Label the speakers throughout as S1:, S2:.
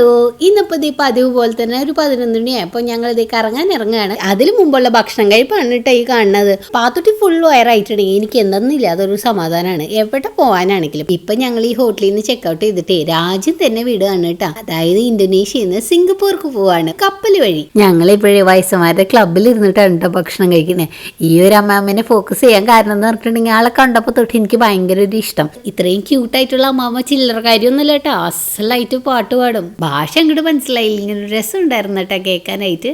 S1: Hello ഇന്നിപ്പോ ദീ പതിവ് പോലെ തന്നെ ഒരു പതിനൊന്ന് മണിയായപ്പോൾ ഞങ്ങൾ ഇതേ കറങ്ങാൻ ഇറങ്ങുകയാണ് അതിന് മുമ്പുള്ള ഭക്ഷണം കഴിപ്പാണ് കേട്ടോ ഈ കാണുന്നത്. പാത്തുട്ടി ഫുൾ വയറായിട്ടുണ്ടെങ്കിൽ എനിക്ക് എന്തെന്നില്ല അതൊരു സമാധാനമാണ് എവിടെ പോകാനാണെങ്കിലും ഇപ്പൊ ഞങ്ങൾ ഈ ഹോട്ടലിൽ നിന്ന് ചെക്കൗട്ട് ചെയ്തിട്ട് രാജ്യം തന്നെ വിടുകയാണ് കേട്ടോ അതായത് ഇന്തോനേഷ്യയിൽ നിന്ന് സിംഗപ്പൂർക്ക് പോവാണ്. കപ്പൽ വഴി. ഞങ്ങൾ ഇപ്പോഴേ വയസ്സന്മാരുടെ ക്ലബ്ബിൽ ഇരുന്നിട്ടാണ് കേട്ടോ ഭക്ഷണം കഴിക്കുന്നത് ഈ ഒരു അമ്മാമ്മനെ ഫോക്കസ് ചെയ്യാൻ കാരണം എന്ന് പറഞ്ഞിട്ടുണ്ടെങ്കിൽ ആളെ കണ്ടപ്പോൾ തൊട്ട് എനിക്ക് ഭയങ്കര ഒരു ഇഷ്ടം. ഇത്രയും ക്യൂട്ടായിട്ടുള്ള അമ്മാമ്മ ചില്ലറ കാര്യമൊന്നുമില്ല കേട്ടോ അസലായിട്ട് പാട്ട് പാടും. ഭാഷ അങ്ങോട്ട് മനസ്സിലായില്ല. ഇങ്ങനെ രസം ഉണ്ടായിരുന്നു കേട്ടോ കേൾക്കാനായിട്ട്.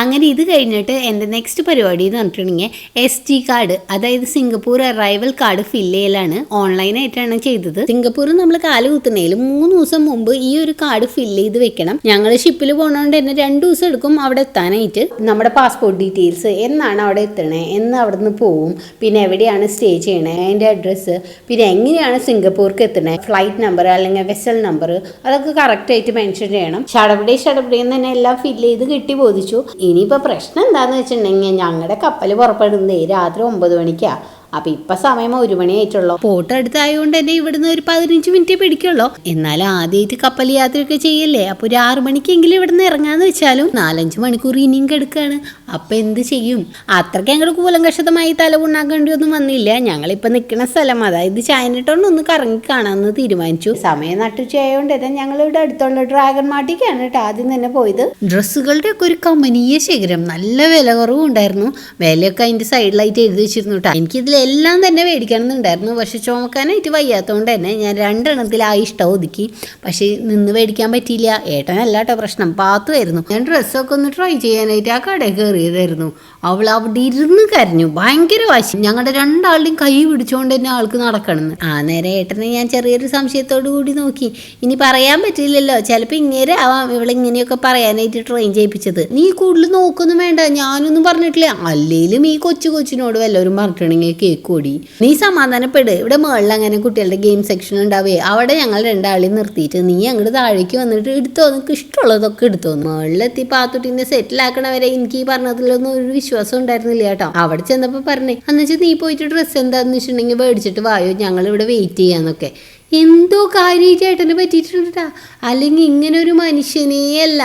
S1: അങ്ങനെ ഇത് കഴിഞ്ഞിട്ട് എന്റെ നെക്സ്റ്റ് പരിപാടി എന്ന് പറഞ്ഞിട്ടുണ്ടെങ്കിൽ എസ് ടി കാർഡ് അതായത് സിംഗപ്പൂർ അറൈവൽ കാർഡ് ഫില്ല് ചെയ്യലാണ്. ഓൺലൈനായിട്ടാണ് ചെയ്തത്. സിംഗപ്പൂർ നമ്മൾ കാൽ കുത്തുന്നതിൽ മൂന്ന് ദിവസം മുമ്പ് ഈ ഒരു കാർഡ് ഫില്ല് ചെയ്ത് വെക്കണം. ഞങ്ങൾ ഷിപ്പിൽ പോകണോണ്ട് തന്നെ രണ്ട് ദിവസം എടുക്കും അവിടെ എത്താനായിട്ട്. നമ്മുടെ പാസ്പോർട്ട് ഡീറ്റെയിൽസ് എന്നാണ് അവിടെ എത്തണേ എന്ന് അവിടെ നിന്ന് പോവും. പിന്നെ എവിടെയാണ് സ്റ്റേ ചെയ്യണേ അതിന്റെ അഡ്രസ്സ് പിന്നെ എങ്ങനെയാണ് സിംഗപ്പൂർക്ക് എത്തണേ ഫ്ലൈറ്റ് നമ്പർ അല്ലെങ്കിൽ വെസൽ നമ്പർ അതൊക്കെ കറക്റ്റായിട്ട് മെൻഷൻ ചെയ്യണം. ഷടപടി എന്ന് തന്നെ എല്ലാം ഫില്ല് ചെയ്ത് കിട്ടി ബോധിച്ചു. ഇനിയിപ്പോൾ പ്രശ്നം എന്താണെന്ന് വെച്ചിട്ടുണ്ടെങ്കിൽ ഞങ്ങളുടെ കപ്പൽ പുറപ്പെടുന്നത് രാത്രി ഒമ്പത് മണിക്കാണ് അപ്പൊ ഇപ്പൊ സമയം ഒരു മണിയായിട്ടുള്ളൂ പോട്ട് അടുത്തായതുകൊണ്ട് തന്നെ ഇവിടുന്ന് ഒരു പതിനഞ്ച് മിനിറ്റ് പിടിക്കുള്ളൂ. എന്നാലും ആദ്യമായിട്ട് കപ്പൽ യാത്രയൊക്കെ ചെയ്യല്ലേ? അപ്പൊ ഒരു ആറു മണിക്കെങ്കിലും ഇവിടുന്ന് ഇറങ്ങാന്ന് വെച്ചാലും നാലഞ്ച് മണിക്കൂർ ഇനിയും കെടുക്കാണ്. അപ്പൊ എന്ത് ചെയ്യും? അത്രയ്ക്ക് ഞങ്ങൾ കൂലങ്കഷതമായി തല ഉണ്ടാക്കേണ്ടി ഒന്നും വന്നില്ല. ഞങ്ങളിപ്പോ നിൽക്കുന്ന സ്ഥലം അതായത് ചായനട്ടോണ്ട് ഒന്ന് കറങ്ങി കാണാമെന്ന് തീരുമാനിച്ചു. സമയം നട്ടുച്ചയായതുകൊണ്ട് തന്നെ ഞങ്ങൾ ഇവിടെ അടുത്തുള്ള ഡ്രാഗൺ മാട്ടിക്കാണ് കേട്ടോ ആദ്യം തന്നെ പോയത്. ഡ്രസ്സുകളുടെ ഒക്കെ ഒരു കമനീയ ശേഖരം. നല്ല വില കുറവും ഉണ്ടായിരുന്നു വിലയൊക്കെ അതിന്റെ സൈഡിലായിട്ട് എഴുതി വെച്ചിരുന്നു കേട്ടോ. എനിക്കിതിൽ എല്ലാം തന്നെ മേടിക്കണമെന്നുണ്ടായിരുന്നു. പക്ഷെ ചുമക്കാനായിട്ട് വയ്യാത്തതുകൊണ്ട് തന്നെ ഞാൻ രണ്ടെണ്ണത്തിൽ ആ ഇഷ്ടം ഒതുക്കി. പക്ഷേ നിന്ന് മേടിക്കാൻ പറ്റിയില്ല. ഏട്ടനല്ല കേട്ടോ പ്രശ്നം. പാത്തുമായിരുന്നു ഞാൻ ഡ്രസ്സൊക്കെ ഒന്ന് ട്രൈ ചെയ്യാനായിട്ട് ആ കടയിൽ കയറിയതായിരുന്നു. അവൾ അവിടെ ഇരുന്ന് കരഞ്ഞു. ഭയങ്കര വാശി. ഞങ്ങളുടെ രണ്ടാളുടെയും കൈ പിടിച്ചുകൊണ്ട് തന്നെ ആൾക്ക് നടക്കണമെന്ന്. ആ നേരെ ഏട്ടനെ ഞാൻ ചെറിയൊരു സംശയത്തോടു കൂടി നോക്കി. ഇനി പറയാൻ പറ്റില്ലല്ലോ ചിലപ്പോൾ ഇങ്ങനെ ആവാം. ഇവളിങ്ങനെയൊക്കെ പറയാനായിട്ട് ട്രെയിൻ ചെയ്യിപ്പിച്ചത്. നീ കൂടുതൽ നോക്കൊന്നും വേണ്ട. ഞാനൊന്നും പറഞ്ഞിട്ടില്ല. അല്ലെങ്കിലും ഈ കൊച്ചു കൊച്ചിനോട് വല്ലവരും പറഞ്ഞിട്ടുണ്ടെങ്കിൽ കേക്ക് കൂടി നീ സമാധാനപ്പെട്. ഇവിടെ മുകളിൽ അങ്ങനെ കുട്ടികളുടെ ഗെയിം സെക്ഷൻ ഉണ്ടാവേ. അവിടെ ഞങ്ങൾ രണ്ടാളെയും നിർത്തിയിട്ട് നീ അങ്ങോട്ട് താഴേക്ക് വന്നിട്ട് എടുത്തോ. നിനക്ക് ഇഷ്ടമുള്ളതൊക്കെ എടുത്തോ. മേളിലെത്തി പാത്തുട്ടിനെ സെറ്റിലാക്കണവരെ എനിക്ക് ഈ പറഞ്ഞതിലൊന്നും ഒരു വിശ്വാസം ഉണ്ടായിരുന്നില്ല കേട്ടോ. അവിടെ ചെന്നപ്പോൾ പറഞ്ഞേ എന്നുവെച്ചാൽ നീ പോയിട്ട് ഡ്രസ്സ് എന്താന്ന് വെച്ചിട്ടുണ്ടെങ്കിൽ മേടിച്ചിട്ട് വായോ. ഞങ്ങൾ ഇവിടെ വെയിറ്റ് ചെയ്യാന്നൊക്കെ. എന്തോ കാര്യമായിട്ട് ചേട്ടനെ പറ്റിയിട്ടുണ്ടാ അല്ലെങ്കിൽ ഇങ്ങനെ ഒരു മനുഷ്യനേ അല്ല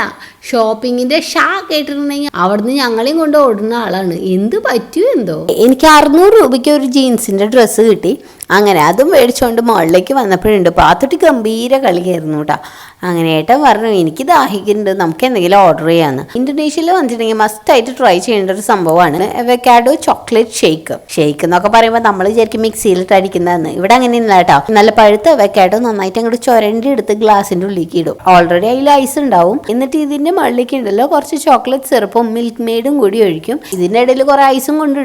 S1: ഷോപ്പിങ്ങിന്റെ ഷാ കേട്ടിട്ടുണ്ടെങ്കിൽ അവിടുന്ന് ഞങ്ങളെയും കൊണ്ട് ഓടുന്ന ആളാണ്. എന്ത് പറ്റൂ എന്തോ? എനിക്ക് അറുന്നൂറ് രൂപയ്ക്ക് ഒരു ജീൻസിന്റെ ഡ്രസ്സ് കിട്ടി. അങ്ങനെ അതും മേടിച്ചുകൊണ്ട് മുകളിലേക്ക് വന്നപ്പോഴുണ്ട്. പാത്തുട്ടി ഗംഭീര കളിയായിരുന്നു കേട്ടോ അങ്ങനെ ഏട്ടൻ പറഞ്ഞു എനിക്ക് ദാഹിക്കുന്നുണ്ട്. നമുക്ക് എന്തെങ്കിലും ഓർഡർ ചെയ്യാന്ന്. ഇന്തോനേഷ്യയിൽ വന്നിട്ടുണ്ടെങ്കിൽ മസ്റ്റ് ആയിട്ട് ട്രൈ ചെയ്യേണ്ട ഒരു സംഭവമാണ് വെക്കാഡോ ചോക്ലേറ്റ് ഷേക്ക് ഷേക്ക് എന്നൊക്കെ പറയുമ്പോൾ നമ്മൾ വിചാരിക്കും മിക്സിയിലിട്ട് അടിക്കുന്നതെന്ന്. ഇവിടെ അങ്ങനെയൊന്നും കേട്ടോ നല്ല പഴുത്ത വെക്കാഡോ നന്നായിട്ട് അങ്ങോട്ട് ചുരണ്ടി എടുത്ത് ഗ്ലാസിന്റെ ഉള്ളിലേക്ക് ഇടും. ഓൾറെഡി അതിൽ ഐസ് ഉണ്ടാവും. എന്നിട്ട് ഇതിന്റെ മുകളിലേക്ക് ഉണ്ടല്ലോ കുറച്ച് ചോക്ലേറ്റ് സിറപ്പും മിൽക്ക് മെയ്ഡും കൂടി ഒഴിക്കും. ഇതിന്റെ ഇടയിൽ കുറെ ഐസും കൊണ്ട്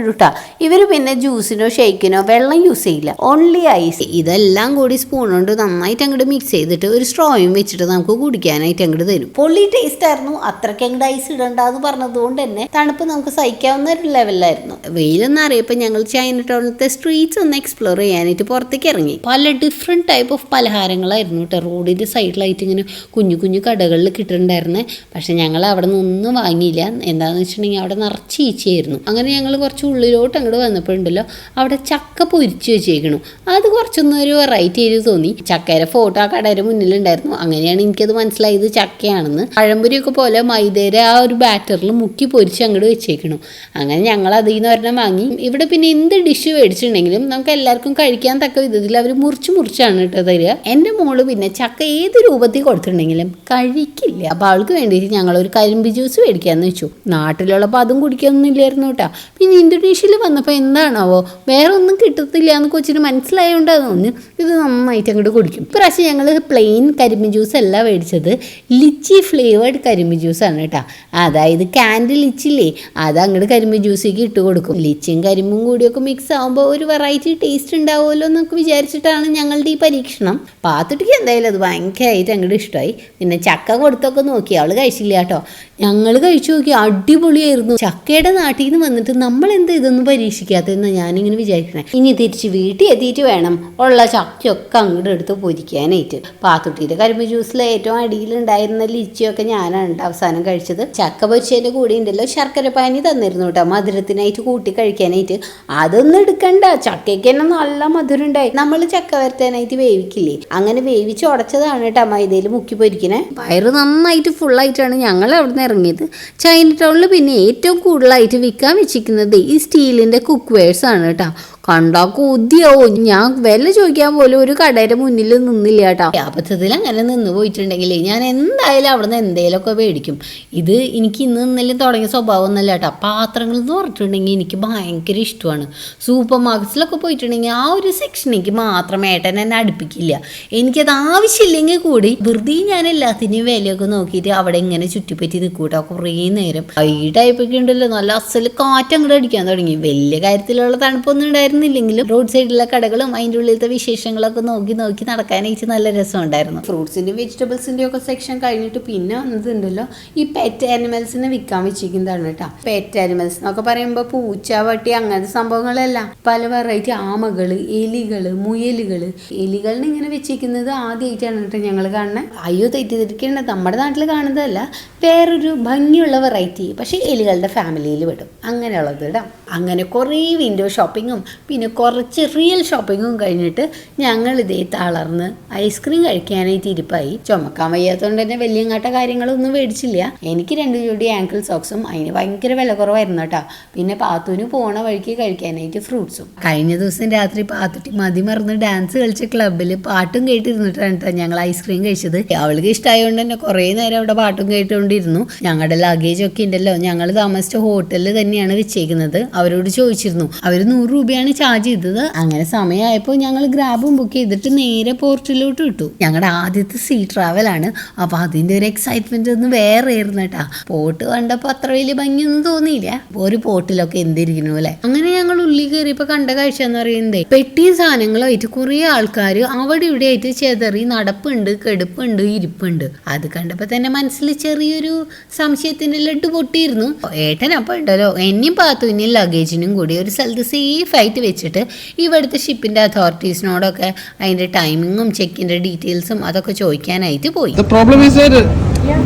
S1: ഇവർ പിന്നെ ജ്യൂസിനോ ഷേക്കിനോ വെള്ളം യൂസ് ചെയ്യില്ല. ഓൺലി ഐസ് ഇതെല്ലാം കൂടി സ്പൂൺ കൊണ്ട് നന്നായിട്ട് അങ്ങോട്ട് മിക്സ് ചെയ്തിട്ട് ഒരു സ്ട്രോയും വെച്ചിട്ട് നമുക്ക് കുടിക്കാനായിട്ട് അങ്ങോട്ട് തരും. പൊള്ളി ടേസ്റ്റ് ആയിരുന്നു. അത്രയ്ക്ക് അങ്ങോട്ട് ഐസ് ഇടണ്ടെന്ന് പറഞ്ഞതുകൊണ്ട് തന്നെ തണുപ്പ് നമുക്ക് സഹിക്കാവുന്ന ഒരു ലെവലായിരുന്നു വെയിലെന്ന് അറിയപ്പോൾ ഞങ്ങൾ ചൈന ടൗണിലത്തെ സ്ട്രീറ്റ്സ് ഒന്ന് എക്സ്പ്ലോർ ചെയ്യാനായിട്ട് പുറത്തേക്ക് ഇറങ്ങി. പല ഡിഫറെന്റ് ടൈപ്പ് ഓഫ് പലഹാരങ്ങളായിരുന്നു കേട്ടോ റോഡിന്റെ സൈഡിലായിട്ട് ഇങ്ങനെ കുഞ്ഞു കുഞ്ഞു കടകളിൽ കിട്ടുന്നുണ്ടായിരുന്നേ പക്ഷെ ഞങ്ങൾ അവിടെ നിന്നൊന്നും വാങ്ങിയില്ല. എന്താണെന്ന് വെച്ചിട്ടുണ്ടെങ്കിൽ അവിടെ നിറച്ച് ഈച്ചയായിരുന്നു. അങ്ങനെ ഞങ്ങൾ കുറച്ച് ഉള്ളിലോട്ട് അങ്ങോട്ട് വന്നപ്പോഴുണ്ടല്ലോ അവിടെ ചക്ക പൊരിച്ച് വെച്ചേക്കണു. അത് കുറച്ചൊന്നും ഒരു വെറൈറ്റി ആയിട്ട് തോന്നി. ചക്കയുടെ ഫോട്ടോ ആ കടയുടെ മുന്നിലുണ്ടായിരുന്നു. അങ്ങനെയാണ് എനിക്കത് മനസ്സിലായത് ചക്കയാണെന്ന്. പഴംപൊരിയൊക്കെ പോലെ മൈദയുടെ ആ ഒരു ബാറ്ററിൽ മുക്കി പൊരിച്ച് അങ്ങോട്ട് വെച്ചേക്കണു. അങ്ങനെ ഞങ്ങൾ അതിൽ നിന്ന് ഒരെണ്ണം വാങ്ങി. ഇവിടെ പിന്നെ എന്ത് ഡിഷ് മേടിച്ചിട്ടുണ്ടെങ്കിലും നമുക്ക് എല്ലാവർക്കും കഴിക്കാൻ തക്ക വിധത്തിൽ അവർ മുറിച്ച് മുറിച്ചാണ് കേട്ടോ തരിക. എന്റെ മോൾ പിന്നെ ചക്ക ഏത് രൂപത്തിൽ കൊടുത്തിട്ടുണ്ടെങ്കിലും കഴിക്കില്ല. അപ്പോൾ അവൾക്ക് വേണ്ടിയിട്ട് ഞങ്ങൾ ഒരു കരിമ്പ് ജ്യൂസ് മേടിക്കാമെന്ന് വെച്ചു. നാട്ടിലുള്ളപ്പോൾ അതും കുടിക്കൊന്നും ഇല്ലായിരുന്നു കേട്ടോ. പിന്നെ ഇന്തോനേഷ്യയിൽ വന്നപ്പോൾ എന്താണാവോ? വേറെ ഒന്നും കിട്ടത്തില്ല എന്ന് കൊച്ചിന് മനസ്സിലായതുകൊണ്ടാണ് തോന്നുന്നു. ഇത് നന്നായിട്ട് അങ്ങോട്ട് കുടിക്കും. ഇപ്രാവശ്യം ഞങ്ങൾ പ്ലെയിൻ കരിമ്പ് ജ്യൂസ് അല്ല മേടിച്ചത്. ലിച്ചി ഫ്ലേവേർഡ് കരിമ്പ് ജ്യൂസാണ് കേട്ടോ. അതായത് ക്യാൻഡ് ലിച്ചില്ലേ അത് അങ്ങോട്ട് കരിമ്പ് ജ്യൂസിലേക്ക് ഇട്ട് കൊടുക്കും. ലിച്ചിയും കരിമ്പും കൂടിയൊക്കെ മിക്സ് ആകുമ്പോൾ ഒരു വെറൈറ്റി ടേസ്റ്റ് ഉണ്ടാവുമല്ലോ എന്നൊക്കെ വിചാരിച്ചിട്ടാണ് ഞങ്ങളുടെ ഈ പരീക്ഷണം. പാത്തുട്ടിക്ക് എന്തായാലും അത് ഭയങ്കരമായിട്ട് അങ്ങോട്ട് ഇഷ്ടമായി പിന്നെ ചക്ക കൊടുത്തൊക്കെ നോക്കി. അവൾ കഴിച്ചു? കഴിച്ചില്ല കേട്ടോ. ഞങ്ങൾ കഴിച്ചു നോക്കി അടിപൊളിയായിരുന്നു. ചക്കയുടെ നാട്ടിൽ നിന്ന് വന്നിട്ട് നമ്മൾ എന്താ ഇതൊന്നും പരീക്ഷിക്കാത്തതെന്ന് ഞാനിങ്ങനെ വിചാരിക്കണേ. ഇനി തിരിച്ച് വീട്ടിൽ എത്തിയിട്ട് വേണം ഉള്ള ചക്കയൊക്കെ അങ്ങോട്ട് എടുത്ത് പൊരിക്കാനായിട്ട്. പാത്തുട്ടിയുടെ കരിമ്പ് ജ്യൂസിൽ ഏറ്റവും അടിയിലുണ്ടായിരുന്ന ലിച്ചിയൊക്കെ ഞാനാണ് അവസാനം കഴിച്ചത്. ചക്ക പൊരിച്ചതിന്റെ കൂടെ ഉണ്ടല്ലോ ശർക്കര പാനി തന്നിരുന്നു കേട്ടോ മധുരത്തിനായിട്ട് കൂട്ടി കഴിക്കാനായിട്ട്. അതൊന്നും എടുക്കണ്ട. ചക്കയ്ക്ക് തന്നെ നല്ല മധുരം ഉണ്ടായി. നമ്മൾ ചക്ക വരത്താനായിട്ട് വേവിക്കില്ലേ? അങ്ങനെ വേവിച്ച് ഉടച്ചതാണ് കേട്ടോ മൈദയിൽ മുക്കി പൊരിക്കണേ. വയറ് നന്നായിട്ട് ഫുള്ളായിട്ടാണ് ഞങ്ങൾ അവിടെ നിന്ന് ഇറങ്ങിയത്. ചൈന ടൗണിൽ പിന്നെ ഏറ്റവും കൂടുതലായിട്ട് വിൽക്കാൻ വെച്ചിരിക്കുന്നത് ഈ സ്റ്റീലിന്റെ കുക്ക് വെയർസ് ആണ് കേട്ടോ. കണ്ടാ കൊതിയാവും. ഞാൻ വില ചോദിക്കാൻ പോലും ഒരു കടയുടെ മുന്നിൽ നിന്നില്ല കേട്ടോ. അബദ്ധത്തിൽ അങ്ങനെ നിന്ന് പോയിട്ടുണ്ടെങ്കിൽ ഞാൻ എന്തായാലും അവിടെ നിന്ന് എന്തേലൊക്കെ മേടിക്കും. ഇത് എനിക്ക് ഇന്ന് ഇന്നലെ തുടങ്ങിയ സ്വഭാവം ഒന്നല്ല കേട്ടോ. പാത്രങ്ങൾ എന്ന് പറഞ്ഞിട്ടുണ്ടെങ്കിൽ എനിക്ക് ഭയങ്കര ഇഷ്ടമാണ്. സൂപ്പർ മാർക്കറ്റ്സിലൊക്കെ പോയിട്ടുണ്ടെങ്കിൽ ആ ഒരു സെക്ഷൻ എനിക്ക് മാത്രം ഏട്ടൻ എന്നെ അടുപ്പിക്കില്ല. എനിക്കത് ആവശ്യമില്ലെങ്കിൽ കൂടി വെറുതെ ഞാൻ എല്ലാത്തിന്റെയും വിലയൊക്കെ നോക്കിയിട്ട് അവിടെ ഇങ്ങനെ ചുറ്റിപ്പറ്റി നിൽക്കൂട്ടോ. കുറേ നേരം. വൈകിട്ടായപ്പോഴൊക്കെ ഉണ്ടല്ലോ. നല്ല അസൽ കാറ്റ് അങ്ങോട്ട് അടിക്കാൻ തുടങ്ങി. വലിയ കാര്യത്തിലുള്ള തണുപ്പൊന്നും ഉണ്ടായിരുന്നില്ലെങ്കിലും റോഡ് സൈഡിലെ കടകളും അതിന്റെ ഉള്ളിലത്തെ വിശേഷങ്ങളൊക്കെ നോക്കി നോക്കി നടക്കാനായിട്ട് നല്ല രസമുണ്ടായിരുന്നു. ഫ്രൂട്ട്സിന്റെ വെജിറ്റബിൾസിന്റെ ഒക്കെ സെക്ഷൻ കഴിഞ്ഞിട്ട് പിന്നെ വന്നതുണ്ടല്ലോ. ഈ പെറ്റ് ആനിമൽസിനെ വിൽക്കാൻ വെച്ചിരിക്കുന്നതാണ് കേട്ടോ. പെറ്റ് ആനിമൽസ് എന്നൊക്കെ പറയുമ്പോൾ പൂച്ച വട്ടി അങ്ങനത്തെ സംഭവങ്ങളല്ല. പല വെറൈറ്റി ആമകൾ എലികൾ മുയലുകൾ എലികളിനെ ഇങ്ങനെ വെച്ചിരിക്കുന്നത് ആദ്യമായിട്ടാണ് കേട്ടോ ഞങ്ങൾ കാണുന്നത് അയ്യോ തെറ്റിദ്ധരിക്കേണ്ട. നമ്മുടെ നാട്ടിൽ കാണുന്നതല്ല. വേറൊരു ഭംഗിയുള്ള വെറൈറ്റി പക്ഷേ എലികളുടെ ഫാമിലിയിൽ വിടും. അങ്ങനെയുള്ളത് ഇടാം അങ്ങനെ കുറേ വിൻഡോ ഷോപ്പിങ്ങും പിന്നെ കുറച്ച് റിയൽ ഷോപ്പിങ്ങും കഴിഞ്ഞിട്ട് ഞങ്ങൾ ഇതേ തളർന്ന് ഐസ്ക്രീം കഴിക്കാനായിട്ട് ഇരിപ്പായി. ചുമക്കാൻ വയ്യാത്തതുകൊണ്ട് തന്നെ വലിയ അങ്ങാട്ട കാര്യങ്ങളൊന്നും മേടിച്ചില്ല. എനിക്ക് രണ്ട് ജോഡി ആങ്കിൾ സോക്സും അതിന് ഭയങ്കര വില കുറവായിരുന്നു കേട്ടോ. പിന്നെ പാത്തുവിന് പോണ വഴിക്ക് കഴിക്കാനായിട്ട് ഫ്രൂട്ട്സും കഴിഞ്ഞ ദിവസം രാത്രി പാത്തുട്ടി മതി മറന്ന് ഡാൻസ് കളിച്ച ക്ലബ്ബിൽ പാട്ടും കേട്ടിരുന്നിട്ടാണ് കേട്ടോ ഞങ്ങൾ ഐസ്ക്രീം കഴിച്ചത്. അവൾക്ക് ഇഷ്ടമായതുകൊണ്ട് തന്നെ കുറേ നേരം അവിടെ പാട്ടും കേട്ടുകൊണ്ടിരുന്നു ഞങ്ങളുടെ ലഗേജ് ഒക്കെ ഉണ്ടല്ലോ ഞങ്ങൾ താമസിച്ച ഹോട്ടലിൽ തന്നെയാണ് വെച്ചേക്കുന്നത്. അവരോട് ചോദിച്ചിരുന്നു. അവർ നൂറ് രൂപയാണ് ചാർജ് ചെയ്തത്. അങ്ങനെ സമയമായപ്പോൾ ഞങ്ങൾ ഗ്രാബും ബുക്ക് ചെയ്തിട്ട് നേരെ പോർട്ടിലോട്ട് വിട്ടു. ഞങ്ങളുടെ ആദ്യത്തെ സീ ട്രാവൽ ആണ്. അപ്പോൾ അതിന്റെ ഒരു എക്സൈറ്റ്മെന്റ് ഒന്ന് വേറെ ആയിരുന്നു കേട്ടാ പോട്ട് കണ്ടപ്പോൾ അത്ര വലിയ ഭംഗിയൊന്നും തോന്നിയില്ല. ഒരു പോട്ടിലൊക്കെ എന്തിരിക്കുന്നു അല്ലേ അങ്ങനെ ഞങ്ങൾ ഉള്ളിൽ കയറിയപ്പോൾ കണ്ട കാഴ്ച എന്ന് പറയുന്നത് പെട്ടിയും സാധനങ്ങളായിട്ട് കുറേ ആൾക്കാർ അവിടെ ഇവിടെ ആയിട്ട് ചെതറി നടപ്പുണ്ട് കെടുപ്പുണ്ട് ഇരിപ്പുണ്ട്. അത് കണ്ടപ്പോൾ തന്നെ മനസ്സിൽ ചെറിയൊരു സംശയത്തിന്റെ ലഡ്ഡു പൊട്ടിയിരുന്നു. ഏട്ടൻ അപ്പം ഉണ്ടല്ലോ എന്നെയും പാത്തുവിനെയും ലഗേജിനും കൂടി ഒരു സ്ഥലത്ത് സേഫ് ആയിട്ട് വെച്ചിട്ട് ഇവിടുത്തെ ഷിപ്പിന്റെ അതോറിറ്റീസിനോടൊക്കെ അതിന്റെ ടൈമിങ്ങും ചെക്കിന്റെ ഡീറ്റെയിൽസും അതൊക്കെ ചോദിക്കാനായിട്ട് പോയി.
S2: The problem is that,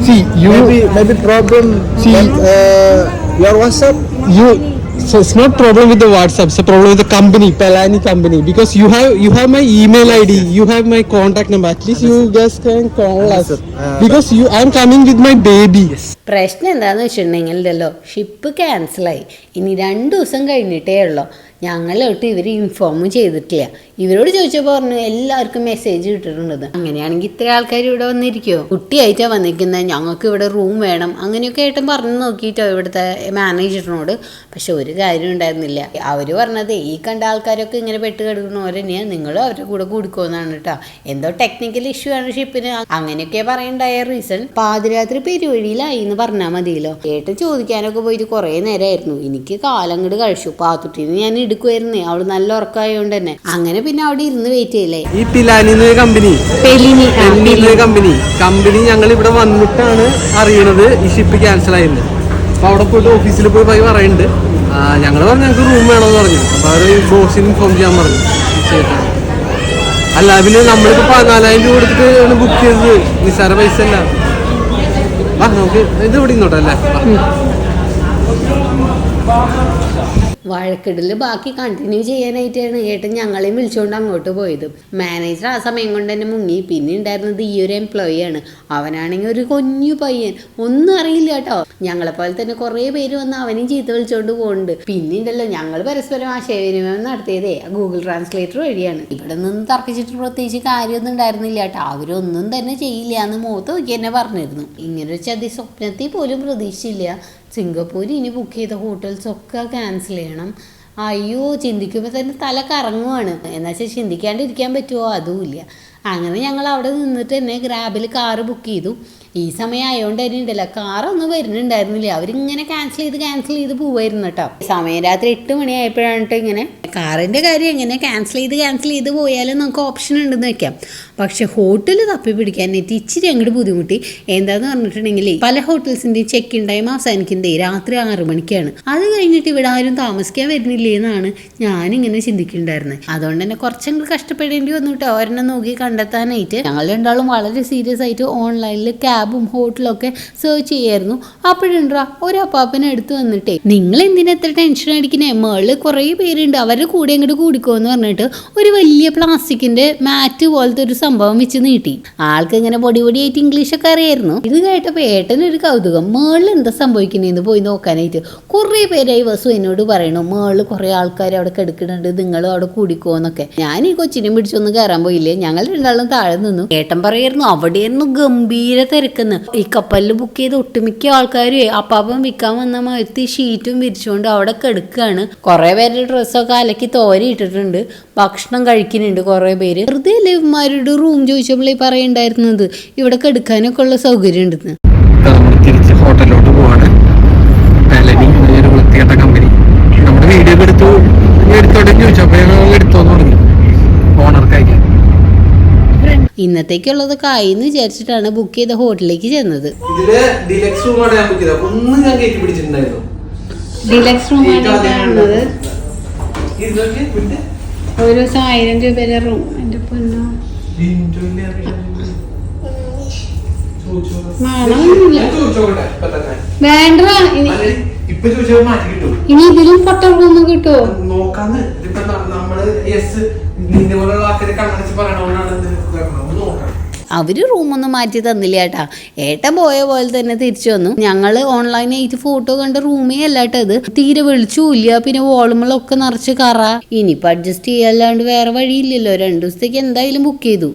S2: see, you,
S3: maybe maybe problem
S2: See-
S3: uh, your WhatsApp.
S2: you, so it's not problem with the WhatsApp, it's a problem with the company, Pelani company, because you have, you have my email ID, you have my contact number, at least you guys can call us,
S3: Uh,
S2: because you, I'm coming with my baby.
S1: പ്രശ്നം എന്താന്ന് വെച്ചിട്ടുണ്ടെങ്കിലല്ലോ ship ക്യാൻസലായി ഇനി രണ്ട് ദിവസം കഴിഞ്ഞിട്ടേ ഉള്ളൂ ഞങ്ങളോട്ട് ഇവർ inform ചെയ്തിട്ടില്ല. ഇവരോട് ചോദിച്ചപ്പോൾ പറഞ്ഞു എല്ലാവർക്കും മെസ്സേജ് കിട്ടിയിട്ടുണ്ടെന്ന് അങ്ങനെയാണെങ്കിൽ ഇത്ര ആൾക്കാർ ഇവിടെ വന്നിരിക്കുമോ കുട്ടിയായിട്ടാണ് വന്നിരിക്കുന്നത് ഞങ്ങൾക്ക് ഇവിടെ റൂം വേണം. അങ്ങനെയൊക്കെ ആയിട്ടും പറഞ്ഞു നോക്കിയിട്ടോ ഇവിടുത്തെ മാനേജറിനോട് പക്ഷെ ഒരു കാര്യം ഉണ്ടായിരുന്നില്ല. അവർ പറഞ്ഞത് ഈ കണ്ട ആൾക്കാരൊക്കെ ഇങ്ങനെ പെട്ട് കിടക്കുന്നവർ തന്നെയാണ് നിങ്ങളും അവരുടെ കൂടെ കൂടിക്കോന്നാണ് കേട്ടോ എന്തോ ടെക്നിക്കൽ ഇഷ്യൂ ആണ് ഷിപ്പിന്. അങ്ങനെയൊക്കെ പറയണ്ടായ റീസൺ പാതിരാത്രി പെരുവഴിയിലായി എന്ന് പറഞ്ഞാൽ മതിയല്ലോ. ഏട്ടൻ ചോദിക്കാനൊക്കെ പോയിട്ട് കുറേ നേരമായിരുന്നു എനിക്ക് കാലം കഴിച്ചു. പാത്തുട്ടിന്ന് ഞാൻ എടുക്കുമായിരുന്നേ അവൾ നല്ല ഉറക്കമായതുകൊണ്ട് തന്നെ. അങ്ങനെ പിന്നെ അവിടെ ഇരുന്ന് വെയിറ്റ് ചെയ്യലേ
S2: ഈ പിലാനി കമ്പനി
S1: പെലിനി
S2: കമ്പനി കമ്പനി ഞങ്ങൾ ഇവിടെ വന്നിട്ടാണ് അറിയണത് ഈ ഷിപ്പ് ക്യാൻസൽ ആയിരുന്നു അപ്പൊ അവിടെ പോയിട്ട് ഓഫീസിൽ പോയി പോയി പറയുന്നുണ്ട് ഞങ്ങൾ പറഞ്ഞു ഞങ്ങൾക്ക് റൂം വേണമെന്ന് പറഞ്ഞു. അപ്പൊ അവർ ബോസിന് ഇൻഫോം ചെയ്യാൻ പറഞ്ഞു. അല്ല പിന്നെ നമ്മളിപ്പോ പതിനാലായിരം രൂപ കൊടുത്തിട്ട് ബുക്ക് ചെയ്തത്. നിസ്സാര പൈസ അല്ല. നമുക്ക് ഇത് ഇവിടെ ഇന്നോട്ടെ അല്ലേ വാ.
S1: വഴക്കിടൽ ബാക്കി കണ്ടിന്യൂ ചെയ്യാനായിട്ടാണ് ഏട്ടൻ ഞങ്ങളെയും വിളിച്ചുകൊണ്ട് അങ്ങോട്ട് പോയത്. മാനേജർ ആ സമയം കൊണ്ട് തന്നെ മുങ്ങി. പിന്നെ ഉണ്ടായിരുന്നത് ഈ ഒരു എംപ്ലോയി ആണ്. അവനാണെങ്കിൽ ഒരു കൊഞ്ഞു പയ്യൻ. ഒന്നും അറിയില്ല കേട്ടോ. ഞങ്ങളെപ്പോലെ തന്നെ കുറേ പേര് വന്ന് അവനും ചീത്ത വിളിച്ചുകൊണ്ട് പോകുന്നുണ്ട് പിന്നെ ഉണ്ടല്ലോ ഞങ്ങൾ പരസ്പരം ആശയവിനിമയം നടത്തിയതേ ഗൂഗിൾ ട്രാൻസ്ലേറ്റർ വഴിയാണ്. ഇവിടെ നിന്ന് തർക്കിച്ചിട്ട് പ്രത്യേകിച്ച് കാര്യമൊന്നും ഉണ്ടായിരുന്നില്ല കേട്ടോ. അവരൊന്നും തന്നെ ചെയ്യില്ല എന്ന് മുഖത്ത് നോക്കി തന്നെ പറഞ്ഞിരുന്നു. ഇങ്ങനൊരു ചതി സ്വപ്നത്തിൽ പോലും പ്രതീക്ഷിച്ചില്ല. സിംഗപ്പൂർ ഇനി ബുക്ക് ചെയ്ത ഹോട്ടൽസ് ഒക്കെ ക്യാൻസൽ ചെയ്യണം. അയ്യോ ചിന്തിക്കുമ്പോൾ തന്നെ തല കറങ്ങുവാണ്. എന്നുവെച്ചാൽ ചിന്തിക്കാണ്ടിരിക്കാൻ പറ്റുമോ അതുമില്ല അങ്ങനെ ഞങ്ങൾ അവിടെ നിന്നിട്ട് തന്നെ ഗ്രാബിൽ കാറ് ബുക്ക് ചെയ്തു. ഈ സമയം ആയതുകൊണ്ട് തന്നെ ഉണ്ടല്ലോ. കാറൊന്നും വരുന്നുണ്ടായിരുന്നില്ല. അവരിങ്ങനെ ക്യാൻസൽ ചെയ്ത് ക്യാൻസൽ ചെയ്ത് പോവായിരുന്നു കേട്ടോ. സമയം രാത്രി എട്ട് മണിയായപ്പോഴാണ് ഇങ്ങനെ. കാറിന്റെ കാര്യം എങ്ങനെ ക്യാൻസൽ ചെയ്ത് ക്യാൻസൽ ചെയ്ത് പോയാലും നമുക്ക് ഓപ്ഷൻ ഉണ്ടെന്ന് വെക്കാം. പക്ഷെ ഹോട്ടൽ തപ്പി പിടിക്കാനായിട്ട് ഇച്ചിരി അങ്ങോട്ട് ബുദ്ധിമുട്ടി. എന്താന്ന് പറഞ്ഞിട്ടുണ്ടെങ്കിൽ പല ഹോട്ടൽസിന്റെയും ചെക്ക് ഇൻ ടൈം അവസാനിക്കുന്നത് രാത്രി ആറ് മണിക്കാണ്. അത് കഴിഞ്ഞിട്ട് ഇവിടെ ആരും താമസിക്കാൻ വരുന്നില്ലേ എന്നാണ് ഞാനിങ്ങനെ ചിന്തിക്കുന്നുണ്ടായിരുന്നത് അതുകൊണ്ട് തന്നെ കുറച്ചെങ്കിലും കഷ്ടപ്പെടേണ്ടി വന്നു കേട്ടോ നോക്കി കണ്ടെത്താനായിട്ട്. ഞങ്ങൾ രണ്ടാളും വളരെ സീരിയസ് ആയിട്ട് ഓൺലൈനിൽ ക്യാബും ഹോട്ടലും ഒക്കെ സെർച്ച് ചെയ്യായിരുന്നു. അപ്പോഴുണ്ടാ ഒരു അപ്പാപ്പനെ എടുത്തു വന്നിട്ടേ നിങ്ങൾ എന്തിനാ എത്ര ടെൻഷൻ അടിക്കണേ മേളിൽ കുറേ പേരുണ്ട്. അവരുടെ കൂടെ അങ്ങോട്ട് കൂടിക്കോ എന്ന് പറഞ്ഞിട്ട് ഒരു വലിയ പ്ലാസ്റ്റിക്കിന്റെ മാറ്റ് പോലത്തെ ഒരു വെച്ച് നീട്ടി. ആൾക്ക് ഇങ്ങനെ പൊടി പൊടിയായിട്ട് ഇംഗ്ലീഷൊക്കെ അറിയായിരുന്നു. ഇത് കേട്ടപ്പോൾ ഏട്ടനൊരു കൗതുകം. മേളിൽ എന്താ സംഭവിക്കുന്നതെന്ന് പോയി നോക്കാനായിട്ട് കുറേ പേരായി വസു എന്നോട് പറയണു മേളിൽ കുറേ ആൾക്കാർ അവിടെ കിടക്കുന്നുണ്ട് നിങ്ങൾ അവിടെ കൂടിക്കോന്നൊക്കെ. ഞാൻ ഈ കൊച്ചിനെ പിടിച്ചൊന്ന് കയറാൻ പോയില്ലേ? ഞങ്ങൾ രണ്ടാളും താഴെ നിന്നു. ഏട്ടൻ പറയായിരുന്നു അവിടെയായിരുന്നു ഗംഭീര തിരക്കെന്ന്. ഈ കപ്പലിൽ ബുക്ക് ചെയ്ത ഒട്ടുമിക്ക ആൾക്കാരും അപ്പാപ്പം വിൽക്കാൻ വന്ന മരത്തി ഷീറ്റും വിരിച്ചുകൊണ്ട് അവിടെ കിടക്കുകയാണ് കുറേ പേരുടെ ഡ്രസ്സൊക്കെ അലക്കി തോരയിട്ടിട്ടുണ്ട്. ഭക്ഷണം കഴിക്കുന്നുണ്ട് കുറേ പേര്. വെറുതെ അല്ലേ ഇവന്മാരുടെ റൂം ചോദിച്ചപ്പോഴേ പറയണ്ടായിരുന്നത് ഇവിടെ കെടുക്കാനൊക്കെ ഉള്ള സൗകര്യം ഉണ്ടെന്ന്.
S2: തിരിച്ച് ഹോട്ടലിലോട്ട് പോവാണ്. പാലനി ഒരു വൃത്തികെട്ട കമ്പനി നമ്മുടെ വീഡിയോ എടുത്തു എടുത്തോട്ടെ ചോദിച്ചു. അപ്പൊ ഞങ്ങൾ എടുത്തോന്ന് തുടങ്ങി. ഓണർക്കായി
S1: ഇന്നത്തേക്കുള്ളതൊക്കെ ആയിന്ന് വിചാരിച്ചിട്ടാണ് ബുക്ക് ചെയ്ത ഹോട്ടലിലേക്ക് ചെന്നത്.
S2: ഇതിൽ ഡിലക്സ് റൂമാണ് ഞാൻ ബുക്ക് ചെയ്തത്. ഒന്നും ഞാൻ കയറ്റി പിടിച്ചിട്ടുണ്ടായിരുന്നു.
S1: ഡിലക്സ് റൂമാണ് കാണുന്നത് ഒരു ദിവസം ആയിരം രൂപയുടെ റൂം എന്റെ പൊന്നോ. ഇനി
S2: ഇപ്പൊ
S1: ഇതിലും പൊട്ട റൂം കിട്ടുമോ
S2: നോക്കാന്ന്. ഇതിപ്പോ ന- നമ്മൾ യെസ് നിന്റെ പോലുള്ള ആൾക്കാര് കണ്ണടച്ച് പറയണോണ്ടാണ് ഇത് വെക്കണം. ഒന്ന് നോക്കാം
S1: അവർ റൂമൊന്നും മാറ്റി തന്നില്ല ഏട്ടാ. ഏട്ട പോയ പോലെ തന്നെ തിരിച്ചു വന്നു. ഞങ്ങൾ ഓൺലൈനായിട്ട് ഫോട്ടോ കണ്ട റൂമേ അല്ലാട്ടത് തീരെ വെളിച്ചുമില്ല പിന്നെ വോളുമുകളൊക്കെ നിറച്ച് കറ. ഇനിയിപ്പോൾ അഡ്ജസ്റ്റ് ചെയ്യാല്ലാണ്ട് വേറെ വഴിയില്ലല്ലോ. രണ്ടു ദിവസത്തേക്ക് എന്തായാലും ബുക്ക് ചെയ്തു.